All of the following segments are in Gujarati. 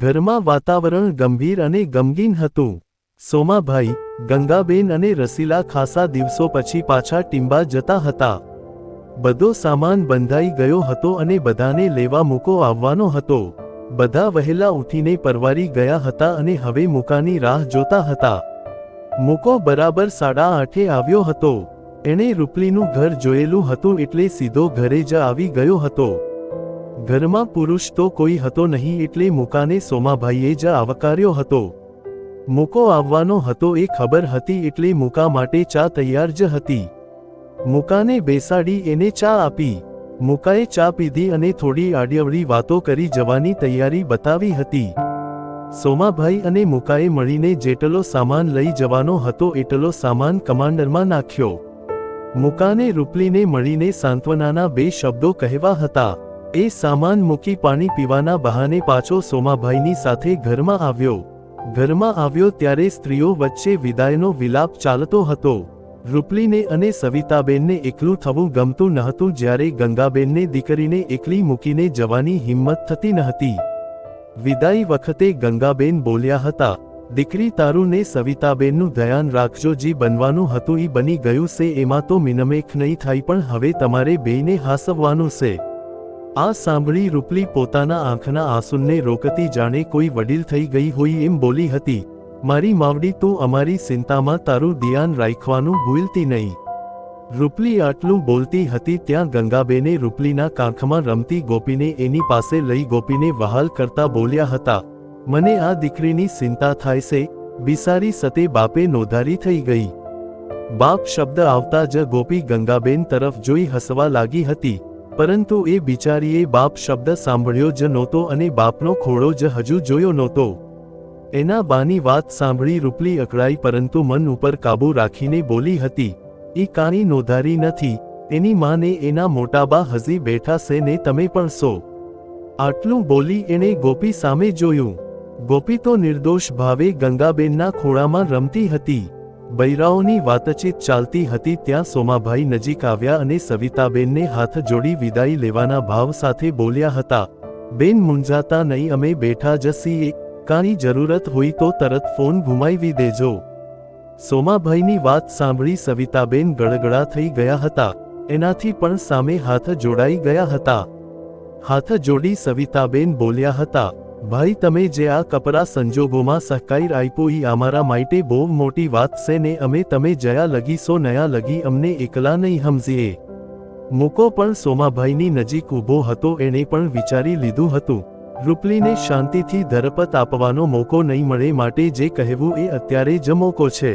ઘરમાં વાતાવરણ ગંભીર અને ગમગીન હતું. સોમાભાઈ, ગંગાબેન અને રસીલા ખાસા દિવસો પછી પાછા ટીંબા જતા હતા. બધો સામાન બંધાઈ ગયો હતો અને બધાને લેવા મૂકો આવવાનો હતો. બધા વહેલા ઉઠીને પરવારી ગયા હતા અને હવે મૂકાની રાહ જોતા હતા. મૂકો બરાબર સાડા આઠે આવ્યો હતો. એણે રૂપલીનું ઘર જોયેલું હતું એટલે સીધો ઘરે જ આવી ગયો હતો. ઘરમાં પુરુષ તો કોઈ હતો નહીં એટલે મુકાને સોમાભાઈએ જ આવકાર્યો હતો. મૂકો આવવાનો હતો એ ખબર હતી એટલે મુકા માટે ચા તૈયાર જ હતી. મુકાને બેસાડી એને ચા આપી. મુકાએ ચા પીધી અને થોડી આડિયવડી વાતો કરી જવાની તૈયારી બતાવી હતી. સોમાભાઈ અને મુકાએ મળીને જેટલો સામાન લઈ જવાનો હતો એટલો સામાન કમાન્ડરમાં નાખ્યો. મુકાને રૂપલીને મળીને સાંત્વનાના બે શબ્દો કહેવા હતા. એ સામાન મૂકી પાણી પીવાના બહાને પાછો સોમાભાઈની સાથે ઘરમાં આવ્યો. ઘરમાં આવ્યો ત્યારે સ્ત્રીઓ વચ્ચે વિદાયનો વિલાપ ચાલતો હતો. રૂપલીને અને સવિતાબેનને એકલું થવું ગમતું નહોતું જ્યારે ગંગાબેનને દીકરીને એકલી મૂકીને જવાની હિંમત થતી નહતી. વિદાય વખતે ગંગાબેન બોલ્યા હતા, દીકરી તારું સવિતાબેનનું ધ્યાન રાખજો, જી બનવાનું હતું એ બની ગયું છે, એમાં તો મિનમેખ નહીં થાય પણ હવે તમારે બેયને હાસવવાનું છે. આ સાંભળી રૂપલી પોતાના આંખના આંસુને રોકતી જાણે કોઈ વડીલ થઈ ગઈ હોય એમ બોલી હતી, મારી માવડી, તું અમારી ચિંતામાં તારું ધ્યાન રાખવાનું ભૂલતી નહીં. રૂપલી આટલું બોલતી હતી ત્યાં ગંગાબેને રૂપલીના કાંખમાં રમતી ગોપીને એની પાસે લઈ ગોપીને વહાલ કરતા બોલ્યા હતા, મને આ દીકરીની ચિંતા થાય છે, બિસારી સતે બાપે નોધારી થઈ ગઈ. બાપ શબ્દ આવતા જ ગોપી ગંગાબેન તરફ જોઈ હસવા લાગી હતી પરંતુ એ બિચારીએ બાપ શબ્દ સાંભળ્યો જ નહોતો અને બાપનો ખોળો જ હજુ જોયો નહોતો. એના બાની વાત સાંભળી રૂપલી અકળાઈ પરંતુ મન ઉપર કાબૂ રાખીને બોલી હતી એ કાણી નોંધારી નથી, એની માને એના મોટાબા હજી બેઠા છે ને તમે પણ સો. આટલું બોલી એણે ગોપી સામે જોયું. ગોપી તો નિર્દોષ ભાવે ગંગાબેનના ખોળામાં રમતી હતી. બૈરાઓની વાતચીત ચાલતી હતી ત્યાં સોમાભાઈ નજીક આવ્યા અને સવિતાબેનને હાથ જોડી વિદાય લેવાના ભાવ સાથે બોલ્યા હતા, બેન મૂંઝાતા નહીં, અમે બેઠા જ છીએ, કાંઈ જરૂરત હોય તો તરત ફોન ઘુમાવી દેજો. સોમાભાઈની વાત સાંભળી સવિતાબેન ગળગળા થઈ ગયા હતા, એનાથી પણ સામે હાથ જોડાઈ ગયા હતા. હાથ જોડી સવિતાબેન બોલ્યા હતા ભાઈ, તમે જે આ કપરા સંજોગોમાં સહકાઈ આપ્યો એ અમારા માટે બહુ મોટી વાત છે ને અમે તમે જયા લગી સો નયા લગી અમને એકલા નહીં સમજીએ મૂકો પણ સોમાભાઈની નજીક ઊભો હતો એણે પણ વિચારી લીધું હતું. રૂપલીને શાંતિથી ધરપત આપવાનો મોકો નહીં મળે માટે જે કહેવું એ અત્યારે જ મોકો છે.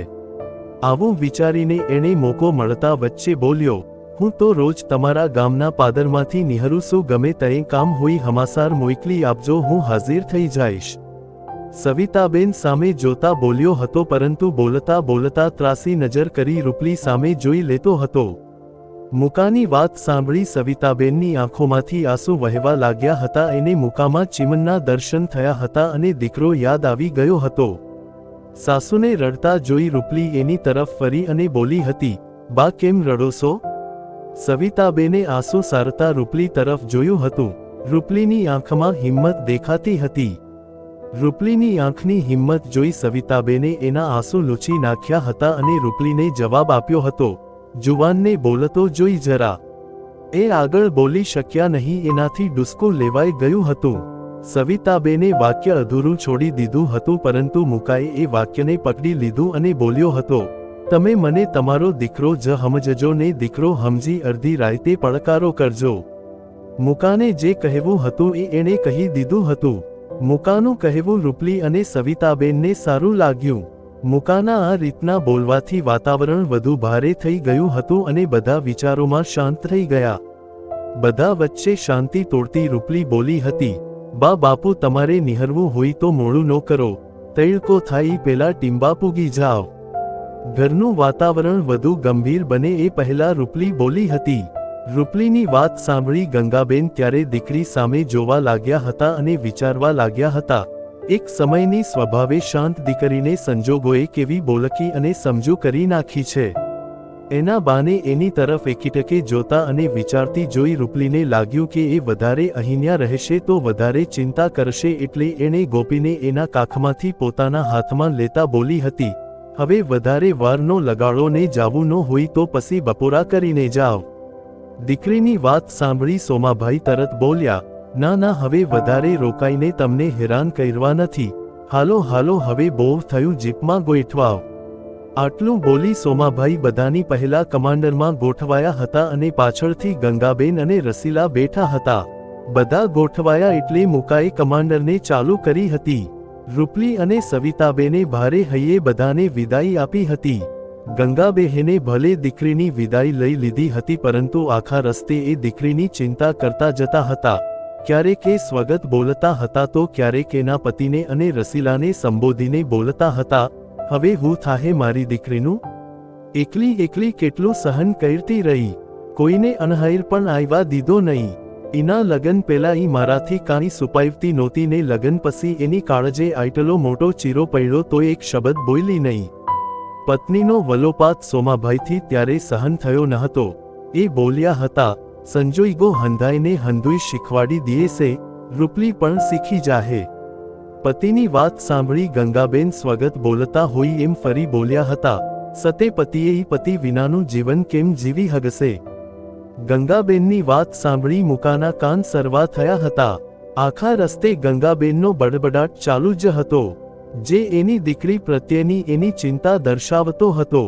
આવું વિચારીને એણે મોકો મળતા વચ્ચે બોલ્યો હું તો રોજ તમારા ગામના પાદરમાંથી નિહરું છું ગમે તે કામ હોય હમાસાર મોકલી આપજો હું હાજર થઈ જઈશ. સવિતાબેન સામે જોતા બોલ્યો હતો પરંતુ બોલતા બોલતા ત્રાસી નજર કરી રૂપલી સામે જોઈ લેતો હતો. મુકાની વાત સાંભળી સવિતાબેનની આંખોમાંથી આંસુ વહેવા લાગ્યા હતા એને મુકામાં ચિમનના દર્શન થયા હતા અને દીકરો યાદ આવી ગયો હતો. સાસુને રડતા જોઈ રૂપલી એની તરફ ફરી અને બોલી હતી, બા કેમ રડો છો? સવિતાબેને આંસુ સારતા રૂપલી તરફ જોયું હતું. રૂપલીની આંખમાં હિંમત દેખાતી હતી. રૂપલીની આંખની હિંમત જોઈ સવિતાબેને એના આંસુ લૂછી નાખ્યા હતા અને રૂપલીને જવાબ આપ્યો હતો, જુવાનને બોલતો જોઈ જરા. એ આગળ બોલી શક્યા નહીં એનાથી ડુસ્કો લેવાઈ ગયું હતું. સવિતાબેને વાક્ય અધૂરું છોડી દીધું હતું પરંતુ મુકાએ એ વાક્યને પકડી લીધું અને બોલ્યો હતો તમે મને તમારો દીકરો જ સમજજો ને દીકરો સમજી અડધી રાતે પડકારો કરજો. મુકાને જે કહેવું હતું એ એણે કહી દીધું હતું. મુકાનું કહેવું રૂપલી અને સવિતાબેનને સારું લાગ્યું. મુકાના આ રીતના બોલવાથી વાતાવરણ વધુ ભારે થઈ ગયું હતું અને બધા વિચારોમાં શાંત થઈ ગયા. બધા વચ્ચે શાંતિ તોડતી રૂપલી બોલી હતી, બા બાપુ તમારે નિહરવું હોય તો મોડું ન કરો. તૈળકો થાય પેલા ટીંબા પૂગી જાઓ. ઘરનું વાતાવરણ વધુ ગંભીર બને એ પહેલા રૂપલી બોલી હતી. રૂપલીની વાત સાંભળી ગંગાબેન ત્યારે દીકરી સામે જોવા લાગ્યા હતા અને વિચારવા લાગ્યા હતા. એક સમયની સ્વભાવે શાંત દીકરીને સંજોગોએ કેવી બોલકી અને સમજુ કરી નાખી છે. એના બાને એની તરફ એકીટકે જોતા અને વિચારતી જોઈ રૂપલીને લાગ્યું કે એ વધારે અહીંયા રહેશે તો વધારે ચિંતા કરશે એટલે એણે ગોપીને એના કાખમાંથી પોતાના હાથમાં લેતા બોલી હતી. હવે વધારે વારનો લગાડો ને જાવું ન હોય તો પછી બપોરા કરીને જાવ. દીકરીની વાત સાંભળી સોમાભાઈ તરત બોલ્યા, ના ના, હવે વધારે રોકાઈને તમને હેરાન કરવા નથી. હાલો હાલો, હવે બહુ થયું જીપમાં ગોઠવાવ. આટલું બોલી સોમાભાઈ બધાની પહેલા કમાન્ડરમાં ગોઠવાયા હતા અને પાછળથી ગંગાબેન અને રસીલા બેઠા હતા. બધા ગોઠવાયા એટલે મુકાએ કમાન્ડરને ચાલુ કરી હતી. રૂપલી અને સવિતાબેને ભારે હૈયે બધાને વિદાઈ આપી હતી. ગંગાબેહેને ભલે દીકરીની વિદાઈ લઈ લીધી હતી પરંતુ આખા રસ્તે એ દીકરીની ચિંતા કરતા જતા હતા. ક્યારેક એ સ્વગત બોલતા હતા તો ક્યારેક એના પતિને અને રસીલાને સંબોધીને બોલતા હતા, હવે હું થાહે મારી દીકરીનું? એકલી એકલી કેટલું સહન કરતી રહી. કોઈને અનહાઈર પણ આવ્યા દીધો નહીં. એના લગન પેલા ઈ મારાથી કાંઈ સુપાઈવતી નહોતી, ને લગન પછી એની કાળજે આઈટલો મોટો ચીરો પડ્યો તો એક શબ્દ બોલી નહીં. પત્નીનો વલોપાત સોમાભાઈથી ત્યારે સહન થયો ન હતો એ બોલ્યા હતા સંજોઈગો હંધાઈને હંધુઈ શીખવાડી દીએ રૂપલી પણ શીખી જાહે. પતિની વાત સાંભળી ગંગાબેન સ્વગત બોલતા હોય એમ ફરી બોલ્યા હતા, સતે પતિએ પતિ વિનાનું જીવન કેમ જીવી હગશે? ગંગાબેનની વાત સાંભળી મુકાના કાન સરવા થયા હતા. આખા રસ્તે ગંગાબેનનો બડબડાટ ચાલુ જ હતો, જે એની દીકરી પ્રત્યેની એની ચિંતા દર્શાવતો હતો.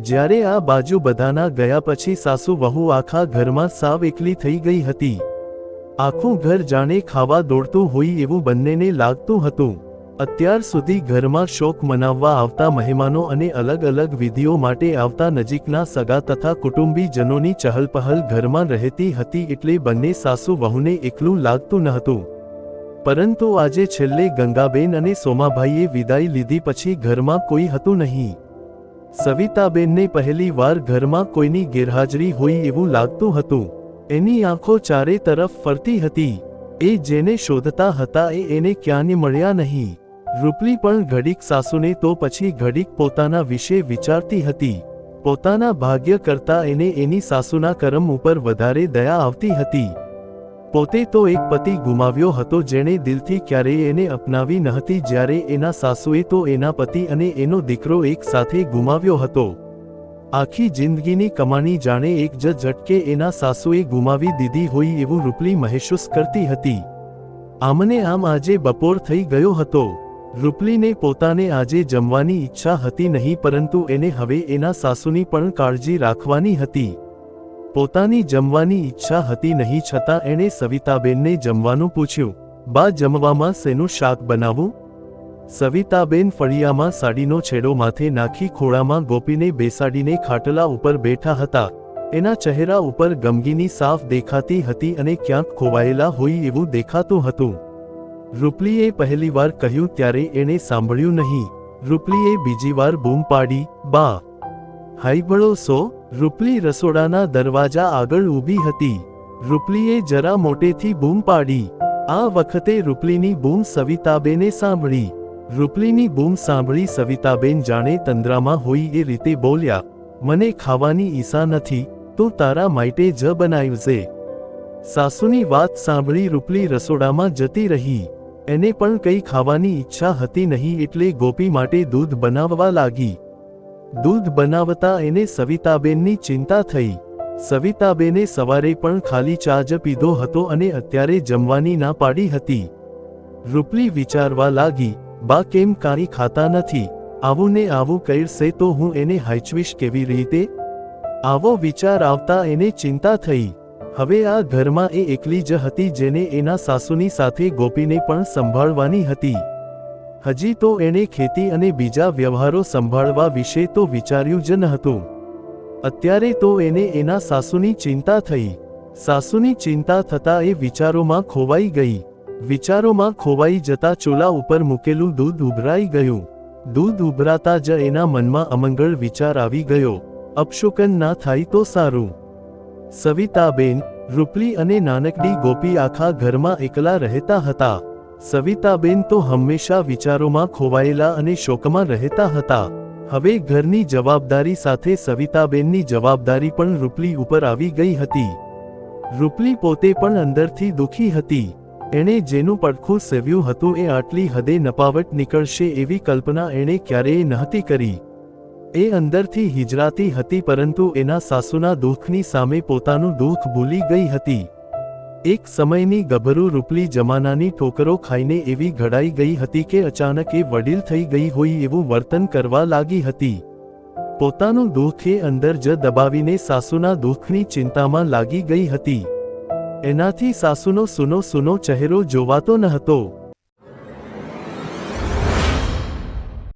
જ્યારે આ બાજુ બધાના ગયા પછી સાસુ વહુ આખા ઘરમાં સાવ એકલી થઈ ગઈ હતી. આખું ઘર જાણે ખાવા દોડતું હોય એવું બંનેને લાગતું હતું. અત્યાર સુધી ઘરમાં શોક મનાવવા આવતા મહેમાનો અને અલગ અલગ વિધિઓ માટે આવતા નજીકના સગા તથા કુટુંબીજનોની ચહલપહલ ઘરમાં રહેતી હતી એટલે બંને સાસુ વહુને એકલું લાગતું ન હતું પરંતુ આજે છેલ્લે ગંગાબેન અને સોમાભાઈએ વિદાય લીધી પછી ઘરમાં કોઈ હતું નહીં. સવિતાબેનને પહેલી વાર ઘરમાં કોઈની ગેરહાજરી હોય એવું લાગતું હતું. એની આંખો ચારે તરફ ફરતી હતી. એ જેને શોધતા હતા એ એને ક્યાંય મળ્યા નહીં. રૂપલી પણ ઘડીક સાસુને તો પછી ઘડીક પોતાના વિશે વિચારતી હતી. પોતાના ભાગ્ય કરતા એને એની સાસુના કરમ ઉપર વધારે દયા આવતી હતી. પોતે તો એક પતિ ગુમાવ્યો હતો જેણે દિલથી ક્યારેય એને અપનાવી નહતી જ્યારે એના સાસુએ તો એના પતિ અને એનો દીકરો એક સાથે ગુમાવ્યો હતો. આખી જિંદગીની કમાણી જાણે એક જ ઝટકે એના સાસુએ ગુમાવી દીધી હોય એવું રૂપલી મહેસૂસ કરતી હતી. આમને આમ આજે બપોર થઈ ગયો હતો. રૂપલીને પોતાને આજે જમવાની ઈચ્છા હતી નહીં પરંતુ એને હવે એના સાસુની પણ કાળજી રાખવાની હતી. પોતાની જમવાની ઈચ્છા હતી નહીં છતાં એણે સવિતાબેનને જમવાનું પૂછ્યું, બા, જમવામાં શેનું શાક બનાવું? સવિતાબેન ફળિયામાં સાડીનો છેડો માથે નાખી ખોળામાં ગોપીને બેસાડીને ખાટલા ઉપર બેઠા હતા. એના ચહેરા ઉપર ગમગીની સાફ દેખાતી હતી અને ક્યાંક ખોવાયેલા હોય એવું દેખાતું હતું. રૂપલીએ પહેલીવાર કહ્યું ત્યારે એણે સાંભળ્યું નહીં. રૂપલીએ બીજી વાર બૂમ પાડી, બા. હાઈબળો સો. રૂપલી રસોડાના દરવાજા આગળ ઊભી હતી. રૂપલીએ જરા મોટેથી બૂમ પાડી. આ વખતે રૂપલીની બૂમ સવિતાબેને સાંભળી. રૂપલીની બૂમ સાંભળી સવિતાબેન જાણે તંદ્રામાં હોય એ રીતે બોલ્યા, મને ખાવાની ઈસા નથી, તું તારા માટે જ બનાવજે સાસુની વાત સાંભળી રૂપલી રસોડામાં જતી રહી. એને પણ કંઈ ખાવાની ઈચ્છા હતી નહીં એટલે ગોપી માટે દૂધ બનાવવા લાગી. દૂધ બનાવતા એને સવિતાબેનની ચિંતા થઈ. સવિતાબેને સવારે પણ ખાલી ચા જ પીધો હતો અને અત્યારે જમવાની ના પાડી હતી. રૂપલી વિચારવા લાગી, બા, કેમ કાંઈ ખાતા નથી? આવું ને આવું કરશે તો હું એને હાચવીશ કેવી રીતે? આવો વિચાર આવતા એને ચિંતા થઈ. હવે આ ઘરમાં એ એકલી જ હતી જેને એના સાસુની સાથે ગોપીને પણ સંભાળવાની હતી. હજી તો એણે ખેતી અને બીજા વ્યવહારો સંભાળવા વિશે તો વિચાર્યું જ ન હતું અત્યારે તો એને એના સાસુની ચિંતા થઈ. સાસુની ચિંતા થતાં એ વિચારોમાં ખોવાઈ ગઈ. વિચારોમાં ખોવાઈ જતા ચૂલા ઉપર મૂકેલું દૂધ ઉભરાઈ ગયું. દૂધ ઉભરાતા જ એના મનમાં અમંગળ વિચાર આવી ગયો. અપશુકન ના થાય તો સારું. સવિતાબેન, રૂપલી અને નાનકડી ગોપી આખા ઘરમાં એકલા રહેતા હતા. સવિતાબેન તો હંમેશા વિચારોમાં ખોવાયેલા અને શોકમાં રહેતા હતા. હવે ઘરની જવાબદારી સાથે સવિતાબેનની જવાબદારી પણ રૂપલી ઉપર આવી ગઈ હતી. રૂપલી પોતે પણ અંદરથી દુખી હતી. એણે જેનું પડખું સેવ્યું હતું એ આટલી હદે નપાવટ નીકળશે એવી કલ્પના એણે ક્યારેય નહોતી કરી. એ અંદરથી હિજરાતી હતી પરંતુ એના સાસુના દુઃખની સામે પોતાનું દુઃખ ભૂલી ગઈ હતી. એક સમયની ગભરું રૂપલી જમાનાની ઠોકરો ખાઈને એવી ઘડાઈ ગઈ હતી કે અચાનક એ વડીલ થઈ ગઈ હોય એવું વર્તન કરવા લાગી હતી. પોતાનું દુઃખ એ અંદર જ દબાવીને સાસુના દુઃખની ચિંતામાં લાગી ગઈ હતી. એનાથી સાસુનો સુનો સુનો ચહેરો જોવાતો ન હતો